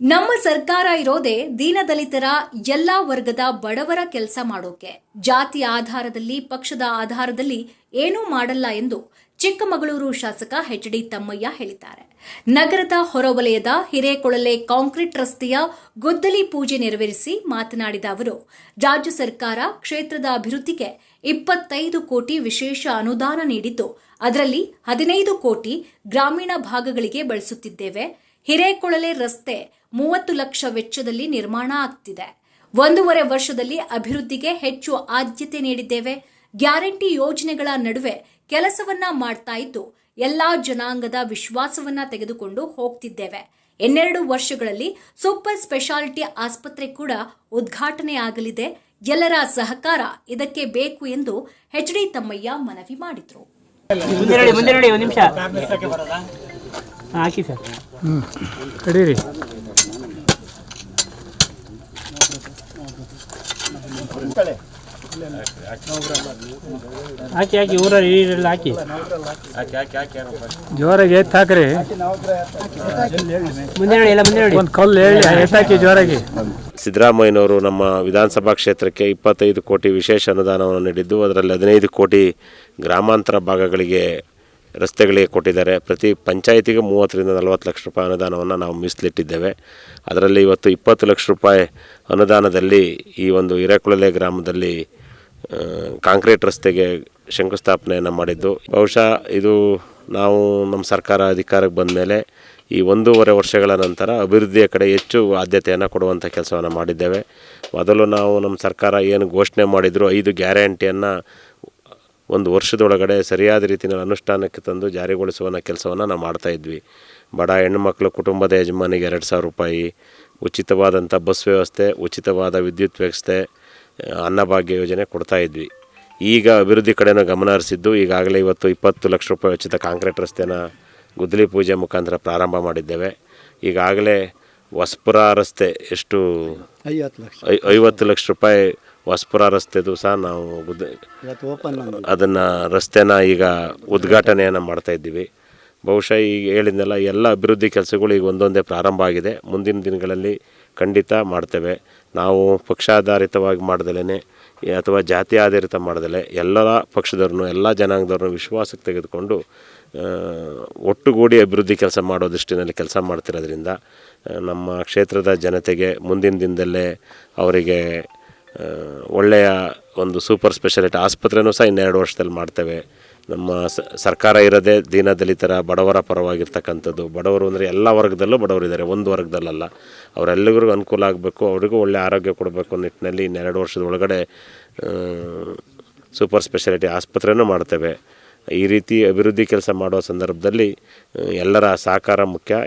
ನಮ್ಮ ಸರ್ಕಾರ ಇರೋದೇ ದೀನದಲಿತರ ಎಲ್ಲಾ ವರ್ಗದ ಬಡವರ ಕೆಲಸ ಮಾಡೋಕೆ. ಜಾತಿ ಆಧಾರದಲ್ಲಿ, ಪಕ್ಷದ ಆಧಾರದಲ್ಲಿ ಏನೂ ಮಾಡಲ್ಲ ಎಂದು ಚಿಕ್ಕಮಗಳೂರು ಶಾಸಕ ಎಚ್ ಡಿ ತಮ್ಮಯ್ಯ ಹೇಳಿದ್ದಾರೆ. ನಗರದ ಹೊರವಲಯದ ಹಿರೇಕೊಳಲೆ ಕಾಂಕ್ರೀಟ್ ರಸ್ತೆಯ ಗುದ್ದಲಿ ಪೂಜೆ ನೆರವೇರಿಸಿ ಮಾತನಾಡಿದ ಅವರು, ರಾಜ್ಯ ಸರ್ಕಾರ ಕ್ಷೇತ್ರದ ಅಭಿವೃದ್ಧಿಗೆ ಇಪ್ಪತ್ತೈದು ಕೋಟಿ ವಿಶೇಷ ಅನುದಾನ ನೀಡಿದ್ದು, ಅದರಲ್ಲಿ ಹದಿನೈದು ಕೋಟಿ ಗ್ರಾಮೀಣ ಭಾಗಗಳಿಗೆ ಬಳಸುತ್ತಿದ್ದೇವೆ. ಹಿರೇಕೊಳಲೆ ರಸ್ತೆ ಮೂವತ್ತು ಲಕ್ಷ ವೆಚ್ಚದಲ್ಲಿ ನಿರ್ಮಾಣ ಆಗ್ತಿದೆ. ಒಂದೂವರೆ ವರ್ಷದಲ್ಲಿ ಅಭಿವೃದ್ಧಿಗೆ ಹೆಚ್ಚು ಆದ್ಯತೆ ನೀಡಿದ್ದೇವೆ. ಗ್ಯಾರಂಟಿ ಯೋಜನೆಗಳ ನಡುವೆ ಕೆಲಸವನ್ನ ಮಾಡ್ತಾ ಇದ್ದು ಎಲ್ಲಾ ಜನಾಂಗದ ವಿಶ್ವಾಸವನ್ನ ತೆಗೆದುಕೊಂಡು ಹೋಗ್ತಿದ್ದೇವೆ. ಇನ್ನೆರಡು ವರ್ಷಗಳಲ್ಲಿ ಸೂಪರ್ ಸ್ಪೆಷಾಲಿಟಿ ಆಸ್ಪತ್ರೆ ಕೂಡ ಉದ್ಘಾಟನೆ ಆಗಲಿದೆ ಎಲ್ಲರ ಸಹಕಾರ ಇದಕ್ಕೆ ಬೇಕು ಎಂದು ಎಚ್ ಡಿ ತಮ್ಮಯ್ಯ ಮನವಿ ಮಾಡಿದರು. ಹ್ಞೂ ಕಡೀರಿ. ಹಾಕಿ ಹಾಕಿ ಊರಲ್ಲಿ ನೀರೆಲ್ಲ ಹಾಕಿ. ಜೋರಾಗಿ ಎತ್ತು ಹಾಕ್ರಿ. ಮುಂದೆ ನೋಡಿ ಎಲ್ಲ ಮುಂದೆ ನೋಡಿ. ಒಂದು ಕಲ್ಲು ಹೇಳಿ ಎತ್ತಾಕಿ ಜೋರಾಗಿ. ಸಿದ್ದರಾಮಯ್ಯನವರು ನಮ್ಮ ವಿಧಾನಸಭಾ ಕ್ಷೇತ್ರಕ್ಕೆ ಇಪ್ಪತ್ತೈದು ಕೋಟಿ ವಿಶೇಷ ಅನುದಾನವನ್ನು ನೀಡಿದ್ದು ಅದರಲ್ಲಿ ಹದಿನೈದು ಕೋಟಿ ಗ್ರಾಮಾಂತರ ಭಾಗಗಳಿಗೆ ರಸ್ತೆಗಳಿಗೆ ಕೊಟ್ಟಿದ್ದಾರೆ. ಪ್ರತಿ ಪಂಚಾಯಿತಿಗೆ ಮೂವತ್ತರಿಂದ ನಲವತ್ತು ಲಕ್ಷ ರೂಪಾಯಿ ಅನುದಾನವನ್ನು ನಾವು ಮೀಸಲಿಟ್ಟಿದ್ದೇವೆ. ಅದರಲ್ಲಿ ಇವತ್ತು ಇಪ್ಪತ್ತು ಲಕ್ಷ ರೂಪಾಯಿ ಅನುದಾನದಲ್ಲಿ ಈ ಒಂದು ಹಿರೇಕುಳಲೆ ಗ್ರಾಮದಲ್ಲಿ ಕಾಂಕ್ರೀಟ್ ರಸ್ತೆಗೆ ಶಂಕುಸ್ಥಾಪನೆಯನ್ನು ಮಾಡಿದ್ದು. ಬಹುಶಃ ಇದು ನಾವು ನಮ್ಮ ಸರ್ಕಾರ ಅಧಿಕಾರಕ್ಕೆ ಬಂದ ಮೇಲೆ ಈ ಒಂದೂವರೆ ವರ್ಷಗಳ ನಂತರ ಅಭಿವೃದ್ಧಿಯ ಕಡೆ ಹೆಚ್ಚು ಆದ್ಯತೆಯನ್ನು ಕೊಡುವಂಥ ಕೆಲಸವನ್ನು ಮಾಡಿದ್ದೇವೆ. ಮೊದಲು ನಾವು ನಮ್ಮ ಸರ್ಕಾರ ಏನು ಘೋಷಣೆ ಮಾಡಿದ್ರು ಐದು ಗ್ಯಾರಂಟಿಯನ್ನು ಒಂದು ವರ್ಷದೊಳಗಡೆ ಸರಿಯಾದ ರೀತಿಯಲ್ಲಿ ಅನುಷ್ಠಾನಕ್ಕೆ ತಂದು ಜಾರಿಗೊಳಿಸುವ ಕೆಲಸವನ್ನು ನಾವು ಮಾಡ್ತಾ ಇದ್ವಿ. ಬಡ ಹೆಣ್ಣುಮಕ್ಕಳು ಕುಟುಂಬದ ಯಜಮಾನಿಗೆ ಎರಡು ಸಾವಿರ ರೂಪಾಯಿ ಉಚಿತವಾದಂಥ ಬಸ್ ವ್ಯವಸ್ಥೆ ಉಚಿತವಾದ ವಿದ್ಯುತ್ ವ್ಯವಸ್ಥೆ ಅನ್ನಭಾಗ್ಯ ಯೋಜನೆ ಕೊಡ್ತಾ ಇದ್ವಿ. ಈಗ ಅಭಿವೃದ್ಧಿ ಕಡೆನೂ ಗಮನ ಹರಿಸಿದ್ದು ಈಗಾಗಲೇ ಇವತ್ತು ಇಪ್ಪತ್ತು ಲಕ್ಷ ರೂಪಾಯಿ ಉಚಿತ ಕಾಂಕ್ರೀಟ್ ರಸ್ತೆನ ಗುದ್ದಲಿ ಪೂಜೆ ಮುಖಾಂತರ ಪ್ರಾರಂಭ ಮಾಡಿದ್ದೇವೆ. ಈಗಾಗಲೇ ವಸ್ಪುರ ರಸ್ತೆ ಎಷ್ಟು ಐವತ್ತು ಲಕ್ಷ. ಐ ಐವತ್ತು ಲಕ್ಷ ರೂಪಾಯಿ ಹೊಸಪುರ ರಸ್ತೆದು ಸಹ ನಾವು ಅದನ್ನ ಅದನ್ನು ರಸ್ತೆನ ಈಗ ಉದ್ಘಾಟನೆಯನ್ನು ಮಾಡ್ತಾ ಇದ್ದೀವಿ. ಬಹುಶಃ ಈಗ ಹೇಳಿದ್ನೆಲ್ಲ ಎಲ್ಲ ಅಭಿವೃದ್ಧಿ ಕೆಲಸಗಳು ಈಗ ಒಂದೊಂದೇ ಪ್ರಾರಂಭ ಆಗಿದೆ. ಮುಂದಿನ ದಿನಗಳಲ್ಲಿ ಖಂಡಿತ ಮಾಡ್ತೇವೆ. ನಾವು ಪಕ್ಷಾಧಾರಿತವಾಗಿ ಮಾಡ್ದಲೇ ಅಥವಾ ಜಾತಿ ಆಧಾರಿತ ಮಾಡ್ದಲೆ ಎಲ್ಲ ಪಕ್ಷದವ್ರನ್ನು ಎಲ್ಲ ಜನಾಂಗದವ್ರನ್ನು ವಿಶ್ವಾಸಕ್ಕೆ ತೆಗೆದುಕೊಂಡು ಆ, ಒಟ್ಟುಗೂಡಿ ಅಭಿವೃದ್ಧಿ ಕೆಲಸ ಮಾಡೋ ದೃಷ್ಟಿನಲ್ಲಿ ಕೆಲಸ ಮಾಡ್ತಿರೋದ್ರಿಂದ ಆ, ನಮ್ಮ ಕ್ಷೇತ್ರದ ಜನತೆಗೆ ಮುಂದಿನ ದಿನದಲ್ಲೇ ಅವರಿಗೆ ಒಳ್ಳೆಯ ಒಂದು ಸೂಪರ್ ಸ್ಪೆಷಾಲಿಟಿ ಆಸ್ಪತ್ರೆನೂ ಸಹ ಇನ್ನೆರಡು ವರ್ಷದಲ್ಲಿ ಮಾಡ್ತೇವೆ. ನಮ್ಮ ಸರ್ಕಾರ ಇರೋದೇ ದೀನದಲಿತರ ಬಡವರ ಪರವಾಗಿರ್ತಕ್ಕಂಥದ್ದು. ಬಡವರು ಅಂದರೆ ಎಲ್ಲ ವರ್ಗದಲ್ಲೂ ಬಡವರಿದ್ದಾರೆ ಒಂದು ವರ್ಗದಲ್ಲ ಅವರೆಲ್ಲರಿಗೂ ಅನುಕೂಲ ಆಗಬೇಕು. ಅವರಿಗೂ ಒಳ್ಳೆಯ ಆರೋಗ್ಯ ಕೊಡಬೇಕು ನಿಟ್ಟಿನಲ್ಲಿ ಇನ್ನೆರಡು ವರ್ಷದ ಒಳಗಡೆ ಸೂಪರ್ ಸ್ಪೆಷಾಲಿಟಿ ಆಸ್ಪತ್ರೆನೂ ಮಾಡ್ತೇವೆ. ಈ ರೀತಿ ಅಭಿವೃದ್ಧಿ ಕೆಲಸ ಮಾಡುವ ಸಂದರ್ಭದಲ್ಲಿ ಎಲ್ಲರ ಸಹಕಾರ ಮುಖ್ಯ.